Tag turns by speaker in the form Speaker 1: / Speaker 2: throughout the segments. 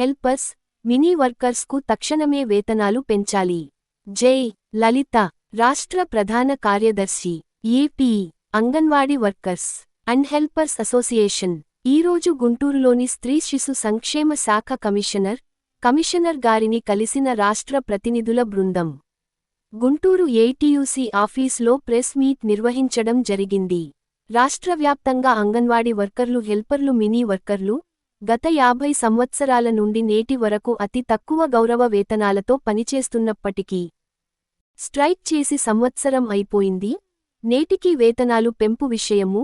Speaker 1: Helpers mini వర్కర్స్కు తక్షణమే వేతనాలు పెంచాలి. జై లలిత రాష్ట్ర ప్రధాన కార్యదర్శి AP anganwadi workers and helpers association. ఈరోజు గుంటూరులోని స్త్రీ శిశు సంక్షేమ శాఖ కమిషనర్ కమిషనర్ గారిని కలిసిన రాష్ట్ర ప్రతినిధుల బృందం. గుంటూరు ఏటీయూసీ ఆఫీస్లో ప్రెస్ మీట్ నిర్వహించడం జరిగింది. రాష్ట్రవ్యాప్తంగా అంగన్వాడీ వర్కర్లు హెల్పర్లు మినీ వర్కర్లు గత యాభై సంవత్సరాల నుండి నేటి వరకు అతి తక్కువ గౌరవ వేతనాలతో పనిచేస్తున్నప్పటికీ స్ట్రైక్ చేసి సంవత్సరం అయిపోయింది. నేటికీ వేతనాలు పెంపు విషయము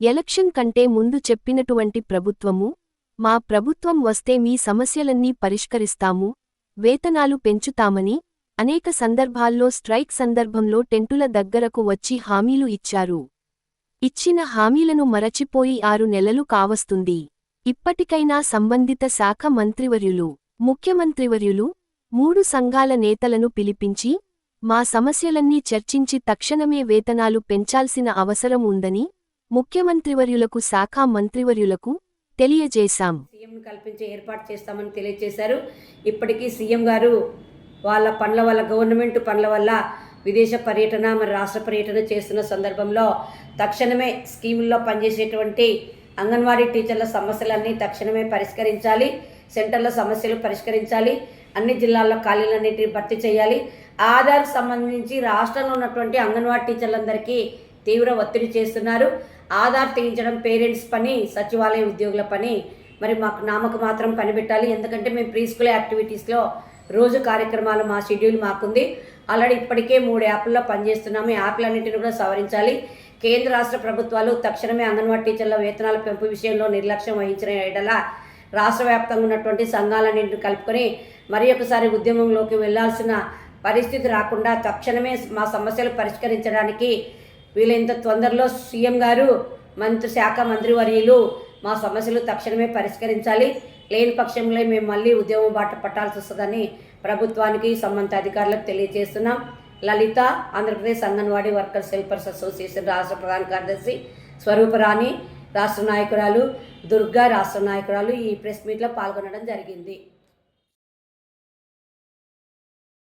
Speaker 1: ఎలక్షన్ కంటే ముందు చెప్పినటువంటి ప్రభుత్వము మా ప్రభుత్వం వస్తే మీ సమస్యలన్నీ పరిష్కరిస్తాము వేతనాలు పెంచుతామని అనేక సందర్భాల్లో స్ట్రైక్ సందర్భంలో టెంటుల దగ్గరకు వచ్చి హామీలు ఇచ్చారు. ఇచ్చిన హామీలను మరచిపోయి ఆరు నెలలు కావస్తుంది. ఇప్పటికైనా సంబంధిత శాఖ మంత్రివర్యులు ముఖ్యమంత్రివర్యులు మూడు సంఘాల నేతలను పిలిపించి మా సమస్యలన్నీ చర్చించి తక్షణమే వేతనాలు పెంచాల్సిన అవసరం ఉందని ముఖ్యమంత్రివర్యులకు శాఖ మంత్రివర్యులకు తెలియజేశాం.
Speaker 2: సీఎం కల్పించే ఏర్పాటు చేస్తామని తెలియజేశారు. ఇప్పటికీ సీఎం గారు వాళ్ళ పనుల వల్ల గవర్నమెంట్ పనుల వల్ల విదేశ పర్యటన మరి రాష్ట్ర పర్యటన చేస్తున్న సందర్భంలో తక్షణమే స్కీముల్లో పనిచేసేటువంటి అంగన్వాడీ టీచర్ల సమస్యలన్నీ తక్షణమే పరిష్కరించాలి సెంటర్ల సమస్యలు పరిష్కరించాలి అన్ని జిల్లాల్లో ఖాళీలన్నింటినీ భర్తీ చేయాలి. ఆధార్ సంబంధించి రాష్ట్రంలో ఉన్నటువంటి అంగన్వాడీ టీచర్లందరికీ తీవ్ర ఒత్తిడి చేస్తున్నారు. ఆధార్ తీయించడం పేరెంట్స్ పని సచివాలయ ఉద్యోగుల పని. మరి మాకు నామకు మాత్రం పని పెట్టాలి ఎందుకంటే మేము ప్రీ స్కూల్ యాక్టివిటీస్లో రోజు కార్యక్రమాలు మా షెడ్యూల్ మాకుంది. ఆల్రెడీ ఇప్పటికే మూడు యాప్ల్లో పనిచేస్తున్నాము. ఈ యాప్లన్నింటిని కూడా సవరించాలి. కేంద్ర రాష్ట్ర ప్రభుత్వాలు తక్షణమే అంగన్వాడీ టీచర్ల వేతనాల పెంపు విషయంలో నిర్లక్ష్యం వహించిన ఎడల రాష్ట్ర వ్యాప్తంగా ఉన్నటువంటి సంఘాలన్నింటిని కలుపుకొని మరి ఒకసారి ఉద్యమంలోకి వెళ్ళాల్సిన పరిస్థితి రాకుండా తక్షణమే మా సమస్యలు పరిష్కరించడానికి వీలైనంత తొందరలో సీఎం గారు మంత్రి శాఖ మంత్రివర్యులు మా సమస్యలు తక్షణమే పరిష్కరించాలి. లేని పక్షంలో మేము మళ్ళీ ఉద్యమం బాట పట్టాల్సి వస్తుందని ప్రభుత్వానికి సంబంధిత అధికారులకు తెలియజేస్తున్నాం. Lalitha Andhra Pradesh anganwadi workers helpers association రాష్ట్ర ప్రధాన కార్యదర్శి స్వరూపరాణి రాష్ట్ర నాయకురాలు దుర్గా రాష్ట్ర నాయకురాలు ఈ ప్రెస్ మీట్లో పాల్గొనడం జరిగింది.